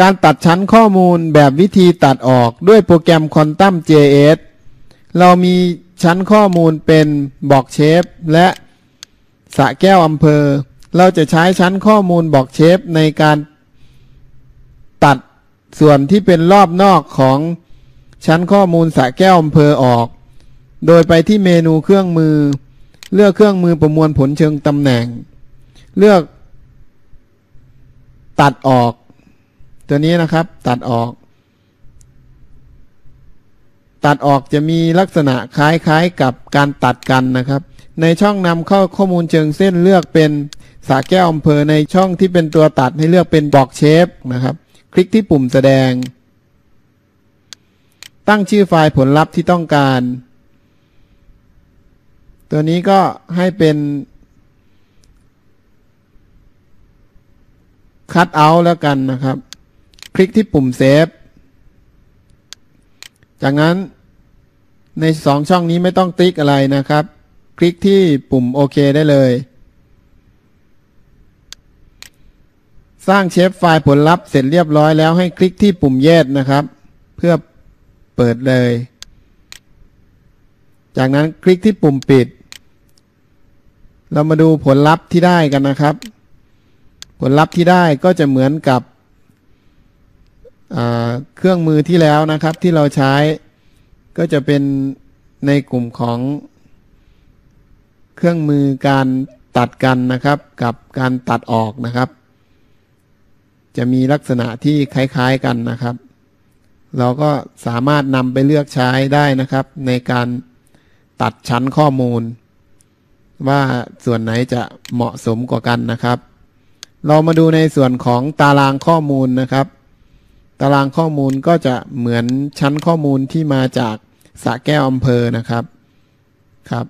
การตัดชั้นข้อมูลแบบวิธีตัดออกด้วยโปรแกรม Quantum JS เรามีชั้นข้อมูลเป็นบอกเชฟและสะแก้วอำเภอ เราจะใช้ชั้นข้อมูลบอกเชฟในการตัดส่วนที่เป็นรอบนอกของชั้นข้อมูลสะแก้วอำเภอออก โดยไปที่เมนูเครื่องมือ เลือกเครื่องมือประมวลผลเชิงตำแหน่ง เลือกตัดออก ตัวนี้นะครับ ตัดออก ตัดออกจะมีลักษณะคล้ายๆกับการตัดกันนะครับ ในช่องนำเข้าข้อมูลเชิงเส้นเลือกเป็นสาแก้วอำเภอในช่องที่เป็นตัวตัดให้เลือกเป็นบอกเชฟนะครับ คลิกที่ปุ่มแสดง ตั้งชื่อไฟล์ผลลัพธ์ที่ต้องการ ตัวนี้ก็ให้เป็นคัดเอาแล้วกันนะครับ ลิกที่ปุ่มเซฟ จากนั้นในสองช่องนี้ไม่ต้องติ๊กอะไรนะครับ คลิกที่ปุ่มโอเคได้เลย สร้างเชฟไฟล์ผลลัพธ์เสร็จเรียบร้อยแล้วให้คลิกที่ปุ่มแยกนะครับ เพื่อเปิดเลย จากนั้นคลิกที่ปุ่มปิด เรามาดูผลลัพธ์ที่ได้กันนะครับ ผลลัพธ์ที่ได้ก็จะเหมือนกับ เครื่องมือที่แล้วนะครับที่เราใช้ก็จะเป็นในกลุ่มของเครื่องมือการตัดกันนะครับ กับการตัดออกนะครับ จะมีลักษณะที่คล้ายๆกันนะครับ เราก็สามารถนำไปเลือกใช้ได้นะครับ ในการตัดชั้นข้อมูล ว่าส่วนไหนจะเหมาะสมกว่ากันนะครับ เรามาดูในส่วนของตารางข้อมูลนะครับ ตารางข้อมูลก็จะเหมือนชั้นข้อมูลที่มาจากสระแก้วอำเภอนะครับครับ